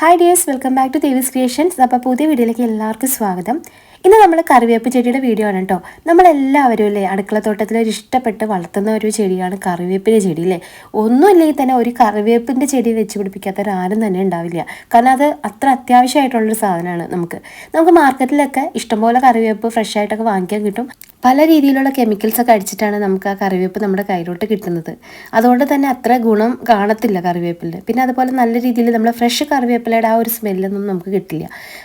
Hi dears welcome back to Devi's creations അപ്പോൾ പുതിയ വീഡിയോയിലേക്ക് എല്ലാവർക്കും സ്വാഗതം. ഇന്ന് നമ്മൾ കറിവേപ്പ് ചെടിയുടെ വീഡിയോ ആണ് കേട്ടോ നമ്മളെല്ലാവരും അല്ലേ അടുക്കളത്തോട്ടത്തിൽ ഒരു ഇഷ്ടപ്പെട്ട് വളർത്തുന്ന ഒരു ചെടിയാണ് കറിവേപ്പിന്റെ ചെടി അല്ലേ? ഒന്നുമില്ലെങ്കിൽ തന്നെ ഒരു കറിവേപ്പിന്റെ ചെടി വെച്ച് പിടിപ്പിക്കാത്തവരാരും തന്നെ ഉണ്ടാവില്ല. കാരണം അത് അത്ര അത്യാവശ്യമായിട്ടുള്ളൊരു സാധനമാണ് നമുക്ക്. നമുക്ക് മാർക്കറ്റിലൊക്കെ ഇഷ്ടംപോലെ കറിവേപ്പ് ഫ്രഷ് ആയിട്ടൊക്കെ വാങ്ങിക്കാൻ കിട്ടും. പല രീതിയിലുള്ള കെമിക്കൽസ് ഒക്കെ അടിച്ചിട്ടാണ് നമുക്ക് ആ കറിവേപ്പ് നമ്മുടെ കയ്യിലോട്ട് കിട്ടുന്നത്. അതുകൊണ്ട് തന്നെ അത്ര ഗുണം കാണത്തില്ല കറിവേപ്പിന്റെ. പിന്നെ അതുപോലെ നല്ല രീതിയിൽ നമ്മൾ ഫ്രഷ് കറിവേപ്പിലയുടെ ആ ഒരു സ്മെല്ലൊന്നും നമുക്ക് കിട്ടില്ല.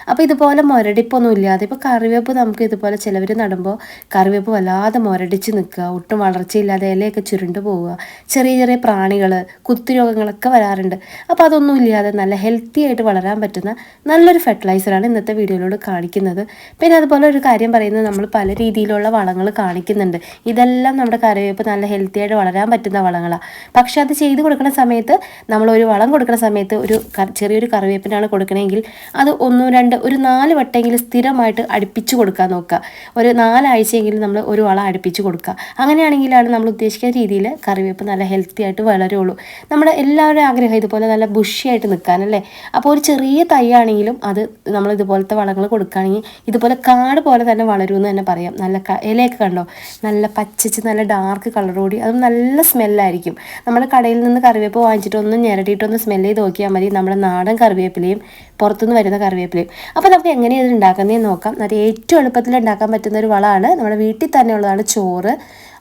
അപ്പോൾ ഇതുപോലെ മുരടിപ്പൊന്നും ഇല്ലാതെ ഇപ്പോൾ കറിവേപ്പ് നമുക്ക് ഇതുപോലെ ചിലവർ നടുമ്പോൾ കറിവേപ്പ് വല്ലാതെ മുരടിച്ച് നിൽക്കുക ഒട്ടും വളർച്ചയില്ലാതെ ഇലയൊക്കെ ചുരുണ്ട് പോവുക ചെറിയ ചെറിയ പ്രാണികൾ കുത്തുരോഗങ്ങളൊക്കെ വരാറുണ്ട്. അപ്പോൾ അതൊന്നും ഇല്ലാതെ നല്ല ഹെൽത്തി ആയിട്ട് വളരാൻ പറ്റുന്ന നല്ലൊരു ഫെർട്ടിലൈസറാണ് ഇന്നത്തെ വീഡിയോയിലൂടെ കാണിക്കുന്നത്. പിന്നെ അതുപോലെ ഒരു കാര്യം പറയുന്നത് നമ്മൾ പല രീതിയിലുള്ള വളങ്ങൾ കാണിക്കുന്നുണ്ട്. ഇതെല്ലാം നമ്മുടെ കറിവേപ്പ് നല്ല ഹെൽത്തി ആയിട്ട് വളരാൻ പറ്റുന്ന വളങ്ങളാണ് പക്ഷെ അത് ചെയ്ത് കൊടുക്കുന്ന സമയത്ത് നമ്മൾ ഒരു വളം കൊടുക്കുന്ന സമയത്ത് ഒരു ചെറിയൊരു കറിവേപ്പിനാണ് കൊടുക്കണമെങ്കിൽ അത് ഒന്നും രണ്ട് ഒരു നാല് വട്ടമെങ്കിലും സ്ഥിരമായിട്ട് അടുപ്പിച്ച് കൊടുക്കാൻ നോക്കുക. ഒരു നാലാഴ്ചയെങ്കിലും നമ്മൾ ഒരു വളം അടുപ്പിച്ച് കൊടുക്കുക. അങ്ങനെയാണെങ്കിലാണ് നമ്മൾ ഉദ്ദേശിക്കുന്ന രീതിയിൽ കറിവേപ്പ് നല്ല ഹെൽത്തി ആയിട്ട് വളരുള്ളൂ. നമ്മുടെ എല്ലാവരുടെയും ആഗ്രഹം ഇതുപോലെ നല്ല ബുഷിയായിട്ട് നിൽക്കാനല്ലേ? അപ്പോൾ ഒരു ചെറിയ തൈയാണെങ്കിലും അത് നമ്മൾ ഇതുപോലത്തെ വളങ്ങൾ കൊടുക്കുകയാണെങ്കിൽ ഇതുപോലെ കാട് പോലെ തന്നെ വളരുമെന്ന് തന്നെ പറയാം. നല്ല ഇലയൊക്കെ കണ്ടോ? നല്ല പച്ചച്ച് നല്ല ഡാർക്ക് കളർ കൂടി. അതും നല്ല സ്മെല്ലായിരിക്കും നമ്മൾ കടയിൽ നിന്ന് കറിവേപ്പ് വാങ്ങിച്ചിട്ട് ഒന്ന് ഞെരടിയിട്ടൊന്ന് സ്മെല്ല് ചെയ്ത് നോക്കിയാൽ മതി. നമ്മുടെ നാടൻ കറിവേപ്പിലയും പുറത്തുനിന്ന് വരുന്ന കറിവേപ്പിലയും. അപ്പോൾ നമുക്ക് എങ്ങനെയാണ് ഇത് ഉണ്ടാക്കുന്നതെന്ന് നോക്കാം. അത് ഏറ്റവും എളുപ്പത്തിൽ ഉണ്ടാക്കാൻ പറ്റുന്ന ഒരു വളമാണ്. നമ്മുടെ വീട്ടിൽ തന്നെ ഉള്ളതാണ് ചോറ്.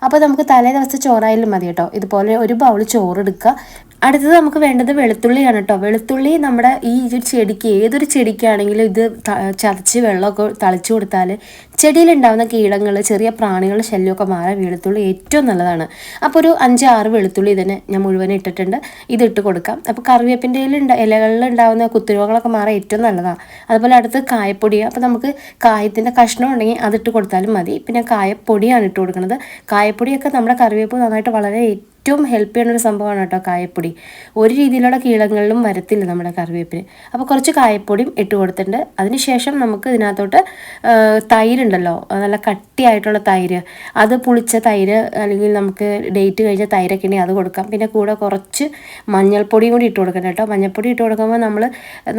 അപ്പോൾ നമുക്ക് തലേ ദിവസം ചോറായാലും മതി കേട്ടോ. ഇതുപോലെ ഒരു ബൗൾ ചോറ് എടുക്കുക. അടുത്തത് നമുക്ക് വേണ്ടത് വെളുത്തുള്ളിയാണ് കേട്ടോ. വെളുത്തുള്ളി നമ്മുടെ ഈ ചെടിക്ക് ഏതൊരു ചെടിക്കാണെങ്കിലും ഇത് ചതച്ച് വെള്ളമൊക്കെ തളിച്ചു കൊടുത്താൽ ചെടിയിലുണ്ടാകുന്ന കീടങ്ങൾ ചെറിയ പ്രാണികളുടെ ശല്യമൊക്കെ മാറാൻ വെളുത്തുള്ളി ഏറ്റവും നല്ലതാണ്. അപ്പോൾ ഒരു അഞ്ച് ആറ് വെളുത്തുള്ളി ഇതിന് ഞാൻ മുഴുവൻ ഇട്ടിട്ടുണ്ട്. ഇതിട്ട് കൊടുക്കാം. അപ്പോൾ കറിവേപ്പിന്റെ ഇലകളിൽ ഉണ്ടാകുന്ന കുത്തുരോഗങ്ങളൊക്കെ മാറാൻ ഏറ്റവും നല്ലതാണ്. അതുപോലെ അടുത്ത് കായപ്പൊടി അപ്പോൾ നമുക്ക് കായത്തിന്റെ കഷ്ണം ഉണ്ടെങ്കിൽ അതിട്ട് കൊടുത്താലും മതി. പിന്നെ കായപ്പൊടിയാണ് ഇട്ട് കൊടുക്കുന്നത്. കായപ്പൊടിയൊക്കെ നമ്മുടെ കറിവേപ്പ് നന്നായിട്ട് വളരെ ഏറ്റവും ഹെൽപ്പ് ചെയ്യുന്ന ഒരു സംഭവമാണ് കേട്ടോ കായപ്പൊടി. ഒരു രീതിയിലുള്ള കീളങ്ങളിലും വരത്തില്ല നമ്മുടെ കറിവേപ്പിന്. അപ്പോൾ കുറച്ച് കായപ്പൊടിയും ഇട്ട് കൊടുത്തിട്ടുണ്ട്. അതിനുശേഷം നമുക്ക് ഇതിനകത്തോട്ട് തൈരുണ്ടല്ലോ നല്ല കട്ടിയായിട്ടുള്ള തൈര് അത് പുളിച്ച തൈര് അല്ലെങ്കിൽ നമുക്ക് ഡേറ്റ് കഴിഞ്ഞ തൈരൊക്കെ ഉണ്ടെങ്കിൽ അത് കൊടുക്കാം. പിന്നെ കൂടെ കുറച്ച് മഞ്ഞൾപ്പൊടിയും കൂടി ഇട്ട് കൊടുക്കണം കേട്ടോ. മഞ്ഞൾപ്പൊടി ഇട്ട് കൊടുക്കുമ്പോൾ നമ്മൾ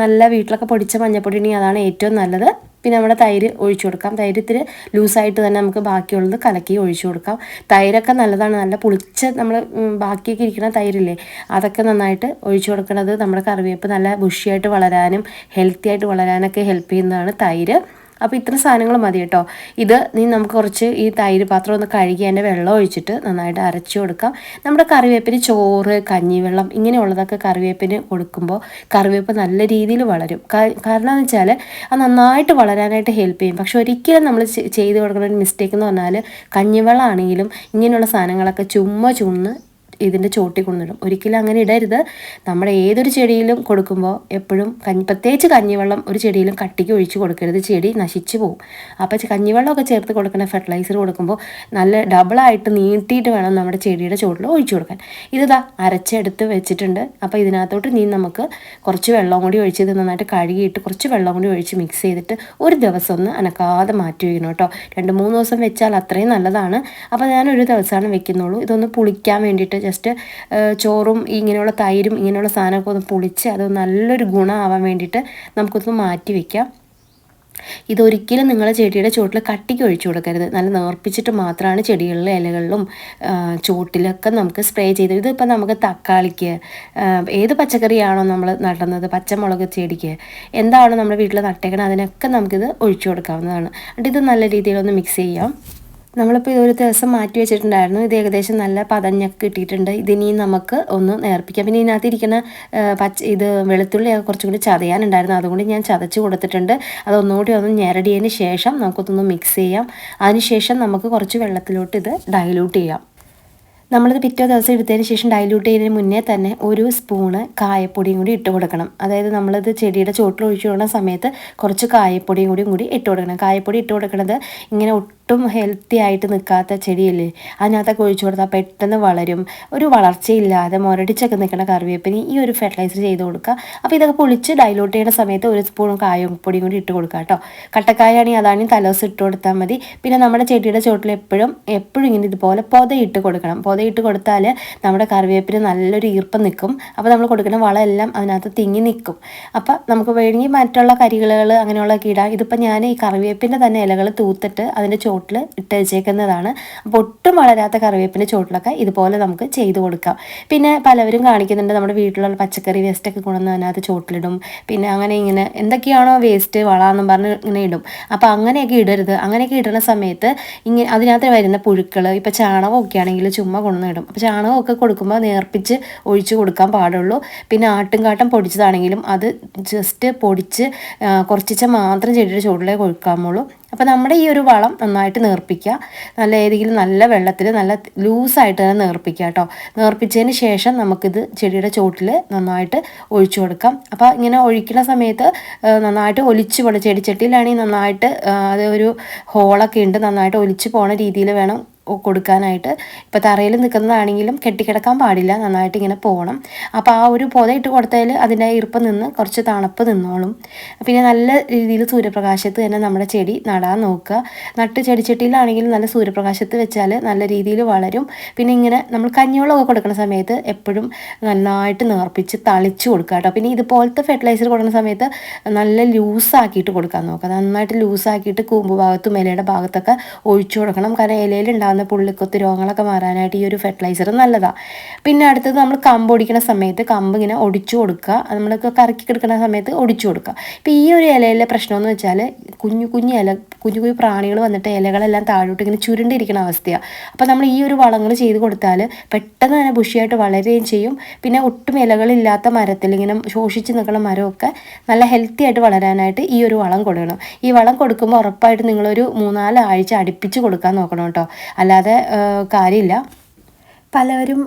നല്ല വീട്ടിലൊക്കെ പൊടിച്ച മഞ്ഞൾപ്പൊടി ഉണ്ടെങ്കിൽ അതാണ് ഏറ്റവും നല്ലത്. പിന്നെ നമ്മുടെ തൈര് ഒഴിച്ചു കൊടുക്കാം. തൈര് ഇത്തിരി ലൂസായിട്ട് തന്നെ നമുക്ക് ബാക്കിയുള്ളത് കലക്കി ഒഴിച്ചു കൊടുക്കാം. തൈരൊക്കെ നല്ലതാണ്. നല്ല പുളിച്ച നമ്മൾ ബാക്കിയൊക്കെ ഇരിക്കുന്ന തൈരില്ലേ? അതൊക്കെ നന്നായിട്ട് ഒഴിച്ചു കൊടുക്കുന്നത് നമ്മുടെ കറിവേപ്പ് നല്ല ബുഷിയായിട്ട് വളരാനും ഹെൽത്തി ആയിട്ട് വളരാനൊക്കെ ഹെൽപ്പ് ചെയ്യുന്നതാണ് തൈര്. അപ്പോൾ ഇത്ര സാധനങ്ങൾ മതി കേട്ടോ. ഇത് നീ നമുക്ക് കുറച്ച് ഈ തൈര് പാത്രം ഒന്ന് കഴുകി അതിന്റെ വെള്ളം ഒഴിച്ചിട്ട് നന്നായിട്ട് അരച്ചു കൊടുക്കാം. നമ്മുടെ കറിവേപ്പിന് ചോറ് കഞ്ഞിവെള്ളം ഇങ്ങനെയുള്ളതൊക്കെ കറിവേപ്പിന് കൊടുക്കുമ്പോൾ കറിവേപ്പ് നല്ല രീതിയിൽ വളരും. കാരണം എന്ന് വെച്ചാൽ അത് നന്നായിട്ട് വളരാനായിട്ട് ഹെൽപ്പ് ചെയ്യും. പക്ഷെ ഒരിക്കലും നമ്മൾ ചെയ്ത് കൊടുക്കുന്ന ഒരു മിസ്റ്റേക്ക് എന്ന് പറഞ്ഞാൽ കഞ്ഞിവെള്ളം ആണെങ്കിലും ഇങ്ങനെയുള്ള സാധനങ്ങളൊക്കെ ചുമ്മാ ചുണ്ണ് ഇതിന്റെ ചോട്ടി കൊണ്ടിടും ഒരിക്കലും അങ്ങനെ ഇടരുത്. നമ്മുടെ ഏതൊരു ചെടിയിലും കൊടുക്കുമ്പോൾ എപ്പോഴും കഞ്ഞി പ്രത്യേകിച്ച് കഞ്ഞിവെള്ളം ഒരു ചെടിയിലും കട്ടിക്ക് ഒഴിച്ച് കൊടുക്കരുത്. ചെടി നശിച്ചു പോകും. അപ്പോൾ കഞ്ഞിവെള്ളമൊക്കെ ചേർത്ത് കൊടുക്കുന്ന ഫെർട്ടിലൈസർ കൊടുക്കുമ്പോൾ നല്ല ഡബിളായിട്ട് നീട്ടിയിട്ട് വേണം നമ്മുടെ ചെടിയുടെ ചോട്ടിൽ ഒഴിച്ചു കൊടുക്കാൻ. ഇതാ അരച്ചെടുത്ത് വെച്ചിട്ടുണ്ട്. അപ്പോൾ ഇതിനകത്തോട്ട് നീ നമുക്ക് കുറച്ച് വെള്ളം കൂടി ഒഴിച്ച് ഇത് നന്നായിട്ട് കഴുകിയിട്ട് കുറച്ച് വെള്ളം കൂടി ഒഴിച്ച് മിക്സ് ചെയ്തിട്ട് ഒരു ദിവസം ഒന്ന് അനക്കാതെ മാറ്റി വയ്ക്കണം കേട്ടോ. രണ്ട് മൂന്ന് ദിവസം വെച്ചാൽ അത്രയും നല്ലതാണ്. അപ്പോൾ ഞാൻ ഒരു ദിവസമാണ് വെക്കുന്നുള്ളൂ. ഇതൊന്ന് പുളിക്കാൻ വേണ്ടിയിട്ട് ജസ്റ്റ് ചോറും ഇങ്ങനെയുള്ള തൈരും ഇങ്ങനെയുള്ള സാധനമൊക്കെ ഒന്ന് പൊളിച്ച് അത് നല്ലൊരു ഗുണമാവാൻ വേണ്ടിയിട്ട് നമുക്കൊന്ന് മാറ്റി വയ്ക്കാം ഇതൊരിക്കലും നിങ്ങൾ ചെടിയുടെ ചുവട്ടിൽ കട്ടിക്ക് ഒഴിച്ചു കൊടുക്കരുത്. നല്ല നേർപ്പിച്ചിട്ട് മാത്രമാണ് ചെടികളിലെ ഇലകളിലും ചുവട്ടിലൊക്കെ നമുക്ക് സ്പ്രേ ചെയ്ത് ഇതിപ്പോൾ നമുക്ക് തക്കാളിക്ക് ഏത് പച്ചക്കറിയാണോ നമ്മൾ നടുന്നത് പച്ചമുളക് ചെടിക്ക് എന്താണോ നമ്മുടെ വീട്ടിൽ നട്ടേക്കണം അതിനൊക്കെ നമുക്കിത് ഒഴിച്ചു കൊടുക്കാവുന്നതാണ്. എന്നിട്ട് ഇത് നല്ല രീതിയിലൊന്ന് മിക്സ് ചെയ്യാം. നമ്മളിപ്പോൾ ഇതൊരു ദിവസം മാറ്റി വെച്ചിട്ടുണ്ടായിരുന്നു. ഇത് ഏകദേശം നല്ല പതഞ്ഞൊക്കെ കിട്ടിയിട്ടുണ്ട്. ഇതിനി നമുക്ക് ഒന്ന് നേർപ്പിക്കാം. പിന്നെ ഇതിനകത്തിരിക്കുന്ന പച്ച ഇത് വെളുത്തുള്ളി കുറച്ചും കൂടി ചതയാനുണ്ടായിരുന്നു. അതുകൊണ്ട് ഞാൻ ചതച്ച് കൊടുത്തിട്ടുണ്ട്. അതൊന്നുകൂടി ഒന്ന് ഞെരടിയതിന് ശേഷം നമുക്കൊന്ന് മിക്സ് ചെയ്യാം. അതിനുശേഷം നമുക്ക് കുറച്ച് വെള്ളത്തിലോട്ട് ഇത് ഡൈലൂട്ട് ചെയ്യാം. നമ്മളിത് പിറ്റേ ദിവസം എടുത്തതിന് ശേഷം ഡൈലൂട്ട് ചെയ്യുന്നതിന് മുന്നേ തന്നെ ഒരു സ്പൂണ് കായപ്പൊടിയും കൂടി ഇട്ട് കൊടുക്കണം. അതായത് നമ്മളിത് ചെടിയുടെ ചോട്ടിൽ ഒഴിച്ചു കൊടുക്കുന്ന സമയത്ത് കുറച്ച് കായപ്പൊടിയും കൂടിയും കൂടി ഇട്ട് കൊടുക്കണം. കായപ്പൊടി ഇട്ട് കൊടുക്കുന്നത് ഇങ്ങനെ ഒട്ടും ഹെൽത്തി ആയിട്ട് നിൽക്കാത്ത ചെടിയല്ലേ? അതിനകത്തൊക്കെ ഒഴിച്ചു കൊടുത്താൽ പെട്ടെന്ന് വളരും. ഒരു വളർച്ചയില്ലാതെ മുരടിച്ചൊക്കെ നിൽക്കുന്ന കറിവേപ്പിന് ഈ ഒരു ഫെർട്ടിലൈസർ ചെയ്ത് കൊടുക്കുക അപ്പോൾ ഇതൊക്കെ പൊളിച്ച് ഡൈലൂട്ട് ചെയ്യുന്ന സമയത്ത് ഒരു സ്പൂൺ കായും പൊടിയും കൂടി ഇട്ട് കൊടുക്കുക കേട്ടോ കട്ടക്കായാണെങ്കിൽ അതാണെങ്കിൽ തലേസ് ഇട്ട് കൊടുത്താൽ മതി. പിന്നെ നമ്മുടെ ചെടിയുടെ ചുവട്ടിൽ എപ്പോഴും എപ്പോഴും ഇങ്ങനെ ഇതുപോലെ പൊതയിട്ട് കൊടുക്കണം. പൊതയിട്ട് കൊടുത്താൽ നമ്മുടെ കറിവേപ്പിന് നല്ലൊരു ഈർപ്പം നിൽക്കും അപ്പോൾ നമ്മൾ കൊടുക്കുന്ന വളമെല്ലാം അതിനകത്ത് തിങ്ങി നിൽക്കും അപ്പോൾ നമുക്ക് വേണമെങ്കിൽ മറ്റുള്ള കരികളുകൾ അങ്ങനെയുള്ളതൊക്കെ ഇടാം ഇതിപ്പോൾ ഞാൻ ഈ കറിവേപ്പിന്റെ തന്നെ ഇലകൾ തൂത്തിട്ട് അതിന്റെ ചോട്ടിൽ ഇട്ട് വെച്ചേക്കുന്നതാണ് അപ്പോൾ ഒട്ടും വളരാത്ത കറിവേപ്പിന്റെ ചോട്ടിലൊക്കെ ഇതുപോലെ നമുക്ക് ചെയ്ത് കൊടുക്കാം. പിന്നെ പലവരും കാണിക്കുന്നുണ്ട് നമ്മുടെ വീട്ടിലുള്ള പച്ചക്കറി വേസ്റ്റൊക്കെ കൊണ്ടുവന്ന് അതിനകത്ത് ചോട്ടിലിടും. പിന്നെ അങ്ങനെ ഇങ്ങനെ എന്തൊക്കെയാണോ വേസ്റ്റ് വളാന്നും പറഞ്ഞ് ഇങ്ങനെ ഇടും. അപ്പോൾ അങ്ങനെയൊക്കെ ഇടരുത്. അങ്ങനെയൊക്കെ ഇടുന്ന സമയത്ത് ഇങ്ങനെ അതിനകത്ത് വരുന്ന പുഴുക്കൾ ഇപ്പോൾ ചാണകമൊക്കെ ആണെങ്കിൽ ചുമ്മാ കൊണ്ടുവന്ന് ഇടും. അപ്പോൾ ചാണകമൊക്കെ കൊടുക്കുമ്പോൾ നേർപ്പിച്ച് ഒഴിച്ച് കൊടുക്കാൻ പാടുള്ളൂ. പിന്നെ ആട്ടുംകാട്ടം പൊടിച്ചതാണെങ്കിലും അത് ജസ്റ്റ് പൊടിച്ച് കുറച്ചിച്ച മാത്രം ചെടിയുടെ ചുവട്ടിലേക്ക് കൊടുക്കാമുള്ളൂ അപ്പോൾ നമ്മുടെ ഈ ഒരു വളം നന്നായിട്ട് നേർപ്പിക്കുക. നല്ല ഏതെങ്കിലും നല്ല വെള്ളത്തിൽ നല്ല ലൂസായിട്ട് തന്നെ നേർപ്പിക്കുക കേട്ടോ നേർപ്പിച്ചതിന് ശേഷം നമുക്കിത് ചെടിയുടെ ചോട്ടിൽ നന്നായിട്ട് ഒഴിച്ചു കൊടുക്കാം. അപ്പോൾ ഇങ്ങനെ ഒഴിക്കുന്ന സമയത്ത് നന്നായിട്ട് ഒലിച്ചു പോകണം ചെടിച്ചട്ടിയിലാണെങ്കിൽ നന്നായിട്ട് അത് ഒരു ഹോളൊക്കെ ഉണ്ട് നന്നായിട്ട് ഒലിച്ചു പോണ രീതിയിൽ വേണം കൊടുക്കാനായിട്ട് ഇപ്പോൾ തറയിൽ നിൽക്കുന്നതാണെങ്കിലും കെട്ടിക്കിടക്കാൻ പാടില്ല നന്നായിട്ട് ഇങ്ങനെ പോകണം. അപ്പോൾ ആ ഒരു പുത ഇട്ട് കൊടുത്താൽ അതിന്റെ ഈർപ്പം നിന്ന് കുറച്ച് തണുപ്പ് നിന്നോളും. പിന്നെ നല്ല രീതിയിൽ സൂര്യപ്രകാശത്ത് തന്നെ നമ്മുടെ ചെടി നടാൻ നോക്കുക. നട്ട് ചെടിച്ചട്ടിയിലാണെങ്കിലും നല്ല സൂര്യപ്രകാശത്ത് വെച്ചാൽ നല്ല രീതിയിൽ വളരും. പിന്നെ ഇങ്ങനെ നമ്മൾ കഞ്ഞിവെള്ളമൊക്കെ കൊടുക്കുന്ന സമയത്ത് എപ്പോഴും നന്നായിട്ട് നേർപ്പിച്ച് തളിച്ച് കൊടുക്കുക കേട്ടോ. പിന്നെ ഇതുപോലത്തെ ഫെർട്ടിലൈസർ കൊടുക്കുന്ന സമയത്ത് നല്ല ലൂസാക്കിയിട്ട് കൊടുക്കാൻ നോക്കുക. നന്നായിട്ട് ലൂസാക്കിയിട്ട് കൂമ്പ് ഭാഗത്തും ഇലയുടെ ഭാഗത്തൊക്കെ ഒഴിച്ചു കൊടുക്കണം. കാരണം ഇലയിൽ ഉണ്ടാകുന്ന പുള്ളിക്കൊത്ത് രോഗങ്ങളൊക്കെ മാറാനായിട്ട് ഈ ഒരു ഫെർട്ടിലൈസർ നല്ലതാണ് പിന്നെ അടുത്തത് നമ്മൾ കമ്പ് ഒടിക്കുന്ന സമയത്ത് കമ്പ് ഇങ്ങനെ ഒടിച്ചു കൊടുക്കുക. നമ്മൾക്ക് കറക്കി കിടക്കുന്ന സമയത്ത് ഒടിച്ചു കൊടുക്കുക. ഇപ്പം ഈ ഒരു ഇലയിലെ പ്രശ്നമെന്ന് വെച്ചാൽ കുഞ്ഞു കുഞ്ഞു ഇല കുഞ്ഞു കുഞ്ഞു പ്രാണികൾ വന്നിട്ട് ഇലകളെല്ലാം താഴോട്ട് ഇങ്ങനെ ചുരുണ്ടിരിക്കുന്ന അവസ്ഥയാണ് അപ്പോൾ നമ്മൾ ഈ ഒരു വളങ്ങൾ ചെയ്ത് കൊടുത്താൽ പെട്ടെന്ന് തന്നെ ബുഷിയായിട്ട് വളരുകയും ചെയ്യും. പിന്നെ ഒട്ടും ഇലകളില്ലാത്ത മരത്തിൽ ഇങ്ങനെ ശോഷിച്ച് നിൽക്കുന്ന മരമൊക്കെ നല്ല ഹെൽത്തി ആയിട്ട് വളരാനായിട്ട് ഈ ഒരു വളം കൊടുക്കണം. ഈ വളം കൊടുക്കുമ്പോൾ ഉറപ്പായിട്ട് നിങ്ങളൊരു മൂന്നാൽ ആഴ്ച അടുപ്പിച്ച് കൊടുക്കാൻ നോക്കണം കേട്ടോ. അല്ലാതെ കാര്യമില്ല. പലവരും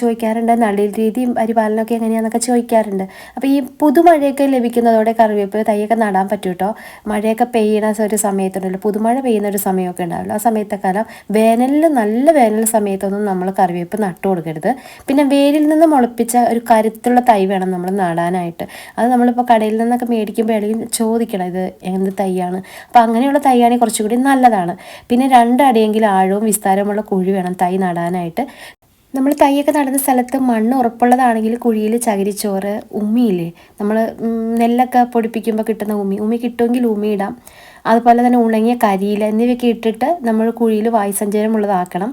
ചോദിക്കാറുണ്ട് നടീൽ രീതിയും പരിപാലനമൊക്കെ എങ്ങനെയാണെന്നൊക്കെ ചോദിക്കാറുണ്ട്. അപ്പോൾ ഈ പുതുമഴയൊക്കെ ലഭിക്കുന്നതോടെ കറിവേപ്പ് തൈയൊക്കെ നടാൻ പറ്റും കേട്ടോ മഴയൊക്കെ പെയ്യണ ഒരു സമയത്തുണ്ടല്ലോ. പുതുമഴ പെയ്യുന്ന ഒരു സമയമൊക്കെ ഉണ്ടാവില്ല. ആ സമയത്തെ കാലം വേനലിൽ നല്ല വേനൽ സമയത്തൊന്നും നമ്മൾ കറിവേപ്പ് നട്ടു കൊടുക്കരുത്. പിന്നെ വേരിൽ നിന്ന് മുളപ്പിച്ച ഒരു കരുത്തുള്ള തൈ വേണം നമ്മൾ നടാനായിട്ട്. അത് നമ്മളിപ്പോൾ കടയിൽ നിന്നൊക്കെ മേടിക്കുമ്പോൾ ഇടയിൽ ചോദിക്കണം ഇത് എന്ത് തൈയാണ്? അപ്പോൾ അങ്ങനെയുള്ള തൈയാണെങ്കിൽ കുറച്ചുകൂടി നല്ലതാണ്. പിന്നെ രണ്ടടിയെങ്കിലും ആഴവും വിസ്താരമുള്ള കുഴി വേണം തൈ നടാനായിട്ട്. നമ്മൾ തൈയൊക്കെ നടുന്ന സ്ഥലത്ത് മണ്ണ് ഉറപ്പുള്ളതാണെങ്കിൽ കുഴിയിൽ ചകിരിച്ചോറ് ഉമ്മിയില്ലേ? നമ്മൾ നെല്ലൊക്കെ പൊടിപ്പിക്കുമ്പോൾ കിട്ടുന്ന ഉമ്മി. ഉമ്മി കിട്ടുമെങ്കിൽ ഉമ്മി ഇടാം. അതുപോലെ തന്നെ ഉണങ്ങിയ കരിയില എന്നിവയൊക്കെ ഇട്ടിട്ട് നമ്മൾ കുഴിയിൽ വായുസഞ്ചാരമുള്ളതാക്കണം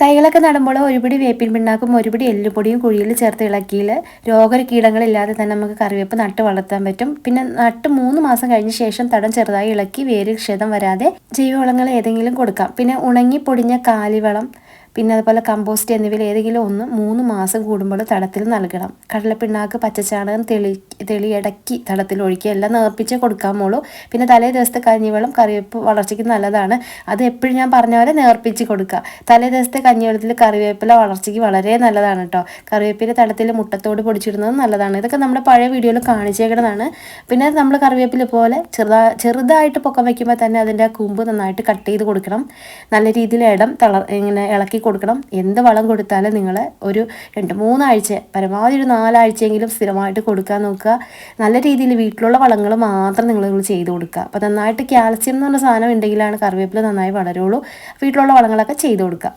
തൈകളൊക്കെ നടുമ്പോൾ ഒരുപിടി വേപ്പിൻ പിണ്ണാക്കും ഒരുപിടി എല്ലുപൊടിയും കുഴിയിൽ ചേർത്ത് ഇളക്കിയിൽ രോഗകീടങ്ങളില്ലാതെ തന്നെ നമുക്ക് കറിവേപ്പ് നട്ട് വളർത്താൻ പറ്റും. പിന്നെ നട്ട് മൂന്ന് മാസം കഴിഞ്ഞ ശേഷം തടം ചെറുതായി ഇളക്കി വേര് ക്ഷതം വരാതെ ജൈവവളങ്ങൾ ഏതെങ്കിലും കൊടുക്കാം. പിന്നെ ഉണങ്ങി പൊടിഞ്ഞ കാലിവളം പിന്നെ അതുപോലെ കമ്പോസ്റ്റ് എന്നിവയിൽ ഏതെങ്കിലും ഒന്ന് മൂന്ന് മാസം കൂടുമ്പോൾ തടത്തിൽ നൽകണം. കടലപ്പിണ്ണാക്ക് പച്ചച്ചാണകം തെളി തെളിയടക്കി തടത്തിൽ ഒഴിക്കുക. എല്ലാം നേർപ്പിച്ച് കൊടുക്കാമുള്ളൂ പിന്നെ തലേ ദിവസത്തെ കഞ്ഞിവെള്ളം കറിവേപ്പ് വളർച്ചയ്ക്ക് നല്ലതാണ്. അത് എപ്പോഴും ഞാൻ പറഞ്ഞ പോലെ നേർപ്പിച്ച് കൊടുക്കുക. തലേ ദിവസത്തെ കഞ്ഞിവെള്ളത്തിൽ കറിവേപ്പില വളർച്ചയ്ക്ക് വളരെ നല്ലതാണ് കേട്ടോ. കറിവേപ്പില തടത്തിൽ മുട്ടത്തോട് പൊടിച്ചിടുന്നത് നല്ലതാണ്. ഇതൊക്കെ നമ്മുടെ പഴയ വീഡിയോയിൽ കാണിച്ചേക്കുന്നതാണ് പിന്നെ നമ്മൾ കറിവേപ്പില പോലെ ചെറുതാ ചെറുതായിട്ട് പൊക്കം വയ്ക്കുമ്പോൾ തന്നെ അതിന്റെ കൂമ്പ് നന്നായിട്ട് കട്ട് ചെയ്ത് കൊടുക്കണം. നല്ല രീതിയിൽ ഇടം തളർ ഇങ്ങനെ ഇളക്കി കൊടുക്കണം. എന്ത് വളം കൊടുത്താലും നിങ്ങൾ ഒരു രണ്ട് മൂന്നാഴ്ച പരമാവധി ഒരു നാലാഴ്ചയെങ്കിലും സ്ഥിരമായിട്ട് കൊടുക്കാൻ നോക്കുക. നല്ല രീതിയിൽ വീട്ടിലുള്ള വളങ്ങൾ മാത്രം നിങ്ങൾ ചെയ്ത് കൊടുക്കുക. അപ്പോൾ നന്നായിട്ട് കാൽസ്യം എന്ന് പറഞ്ഞ സാധനം ഉണ്ടെങ്കിലാണ് കറിവേപ്പില നന്നായി വളരുള്ളൂ. വീട്ടിലുള്ള വളങ്ങളൊക്കെ ചെയ്ത് കൊടുക്കുക.